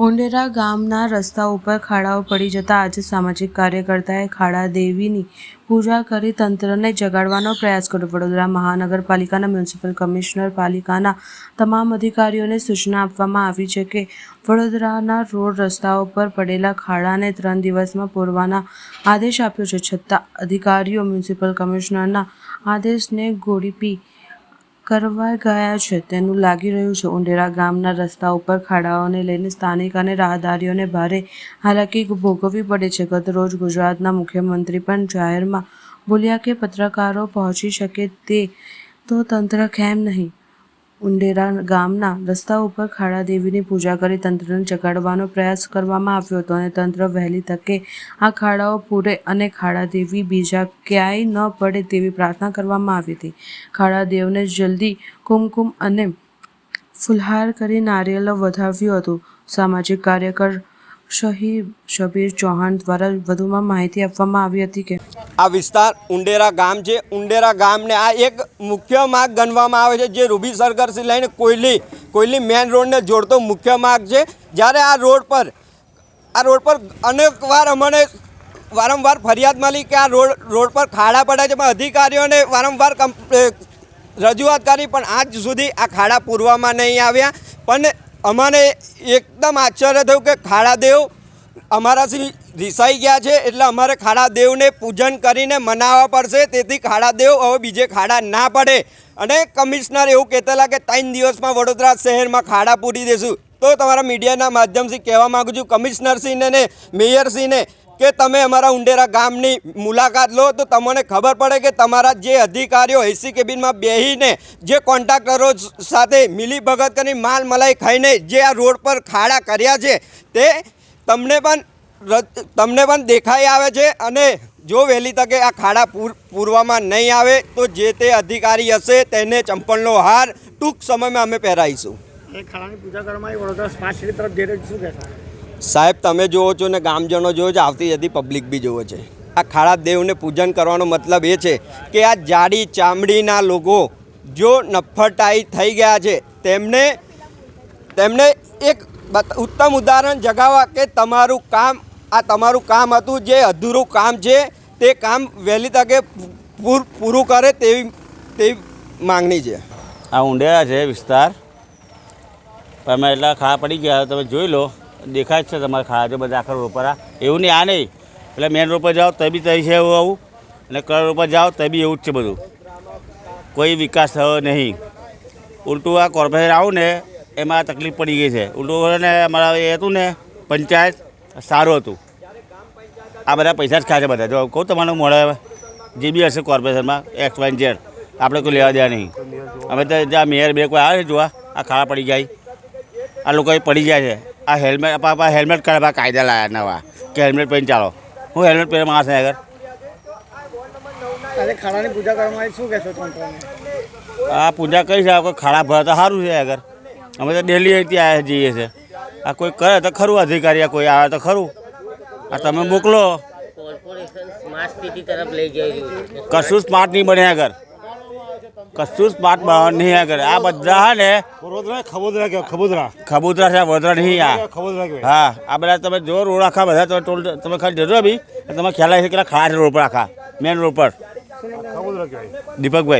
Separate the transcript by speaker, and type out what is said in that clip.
Speaker 1: ઉંડેરા ગામના રસ્તા ઉપર ખાડાઓ પડી જતા આજે સામાજિક કાર્યકર્તાએ ખાડા દેવીની પૂજા કરી તંત્રને જગાડવાનો પ્રયાસ કર્યો. વડોદરા મહાનગરપાલિકાના મ્યુનિસિપલ કમિશનર પાલિકાના તમામ અધિકારીઓને સૂચના આપવામાં આવી છે કે વડોદરાના રોડ રસ્તાઓ પર પડેલા ખાડાને ત્રણ દિવસમાં પૂરવાના આદેશ આપ્યો છે. છતાં અધિકારીઓ મ્યુનિસિપલ કમિશનરના આદેશને ગોળીપી કરવા ગયા છે. તેનું લાગી રહ્યું છે. ઉંડેરા ગામના રસ્તા ઉપર ખાડાઓને લઈને સ્થાનિક અને રાહદારીઓને ભારે હાલાકી ભોગવવી પડે છે. ગત રોજ ગુજરાતના મુખ્યમંત્રી પણ જાહેરમાં બોલ્યા કે પત્રકારો પહોંચી શકે તે તો તંત્ર કેમ નહીં? ઉંડેરા ગામના રસ્તા ઉપર ખાડા દેવીની પૂજા કરી તંત્રને જગાડવાનો પ્રયાસ કરવામાં આવ્યો હતો અને તંત્ર વહેલી તકે આ ખાડાઓ પૂરે અને ખાડા દેવી બીજા ક્યાંય ન પડે તેવી પ્રાર્થના કરવામાં આવી હતી. ખાડા દેવને જલ્દી કુમકુમ અને ફુલહાર કરી નારિયેલો વધાવ્યું હતું. સામાજિક કાર્યકર શહીદ શબીર ચૌહાણ દ્વારા વધુમાં માહિતી આપવામાં આવી હતી કે
Speaker 2: આ વિસ્તાર ઉંડેરા ગામ છે. ઉંડેરા ગામને આ એક મુખ્ય માર્ગ ગણવામાં આવે છે જે રૂબી સરગરથી લઈને કોયલી કોયલી મેન રોડને જોડતો મુખ્ય માર્ગ છે. જ્યારે આ રોડ પર, આ રોડ પર અનેક વાર અમને વારંવાર ફરિયાદ મળી કે આ રોડ રોડ પર ખાડા પડ્યા છે. પણ અધિકારીઓને વારંવાર રજૂઆત કરી, પણ આજ સુધી આ ખાડા પૂરવામાં નહીં આવ્યા. પણ અમને એકદમ આશ્ચર્ય થયું કે ખાડાદેવ અમારાથી રિસાઈ ગયા છે, એટલે અમારે ખાડાદેવને પૂજન કરીને મનાવવા પડશે. તેથી ખાડાદેવ હવે બીજે ખાડા ના પડે. અને કમિશનર એવું કહેતા કે ત્રણ દિવસમાં વડોદરા શહેરમાં ખાડા પૂરી દેશું. તો તમારા મીડિયાના માધ્યમથી કહેવા માગું છું, કમિશનરશ્રીને ને મેયરશ્રીને કે તમે અમારા ઉંડેરા ગામની મુલાકાત લો, તો તમને ખબર પડે કે તમારા જે અધિકારીઓ એસી કેબિનમાં બેહીને જે કોન્ટ્રાક્ટરો સાથે મિલી ભગત કરી માલ મલાઈ ખાઈને જે આ રોડ પર ખાડા કર્યા છે, તે તમને પણ તમને પણ દેખાઈ આવે છે અને જો વહેલી તકે આ ખાડા પૂર, પૂરવામાં નહીં આવે, તો જે તે અધિકારી હશે તેને ચંપલનો હાર ટૂંક સમયમાં અમે પહેરાવીશું
Speaker 3: એ ખાડાની પૂજા કરવામાં વડોદરા સ્માર્ટ સિટી તરફ જઈ રહ્યું શું કહેશો?
Speaker 2: સાહેબ, તમે જુઓ છો ને, ગામજનો જુઓ છો, આવતી જતી પબ્લિક બી જુઓ છે. આ ખાડા દેવને પૂજન કરવાનો મતલબ એ છે કે આ જાડી ચામડીના લોકો જો નફ્ફટાઈ થઈ ગયા છે, તેમને તેમને એક ઉત્તમ ઉદાહરણ જગાવવા કે તમારું કામ, આ તમારું કામ હતું, જે અધૂરું કામ છે, તે કામ વહેલી તકે પૂરું કરે તેવી તેવી માંગણી છે.
Speaker 4: આ ઊંડેરા છે વિસ્તાર. તમે એટલા ખા પડી ગયા તમે જોઈ લો. દેખાય જ છે તમારે ખાડા છે બધા આખા રોડ પર આ. એવું નહીં, આ નહીં. એટલે મેન રોડ પર જાઓ તો બી તઈ છે એવું આવું. અને કર રોડ પર જાઓ તો બી એવું જ છે બધું. કોઈ વિકાસ થયો નહીં. ઉલટું આ કોર્પોરેશન આવું ને, એમાં તકલીફ પડી ગઈ છે. ઉલટું ને, અમારા એ હતું ને, પંચાયત, સારું હતું. આ બધા પૈસા જ ખાય છે બધા. જો કહું તમારું મળે જે બી હશે કોર્પોરેશનમાં એક્સ વાય ઝેડ આપણે કોઈ લેવા દેવા નહીં. અમે તો જ્યાં મેયર બે કોઈ આવે છે, જોવા. આ ખાડા પડી જાય. આ લોકો પડી જાય છે. આ હેલ્મેટ આપણા હેલ્મેટ કાઢવા કાયદા લાયા નવા કે હેલ્મેટ પહેરીને ચાલો. હું હેલ્મેટ પહેરે માણસ ને આગળ.
Speaker 3: આજે ખાડાની પૂજા કરવામાં આવી શું કહેશો તંત્રને
Speaker 4: આ પૂજા કરી છે કોઈ ખાડા ભરા તો સારું છે આગળ. અમે તો ડેલી અહીંથી આવ્યા જઈએ છે આ કોઈ કરે તો ખરું અધિકારી આ કોઈ આવે તો ખરું. આ તમે મોકલો. કશું સ્માર્ટ નહીં બને આગળ. કશું સ્માર્ટ બનવાનું નહીં આગળ. આ બધા ને
Speaker 3: વડોદરા ખબોદરા કે ખબોદરા.
Speaker 4: ખબોદરા છે વડોદરા નહીં આ.
Speaker 3: ખબોદરા
Speaker 4: હા આ બધા તમે જો રોડ આખા બધા તમે ટોલ તમે ખાલી જજો બી તમે ખ્યાલ આવી છે કે ખાડા છે રોડ પર આખા મેન રોડ પર.
Speaker 3: ખબોદરા કહેવાય.
Speaker 4: દીપકભાઈ.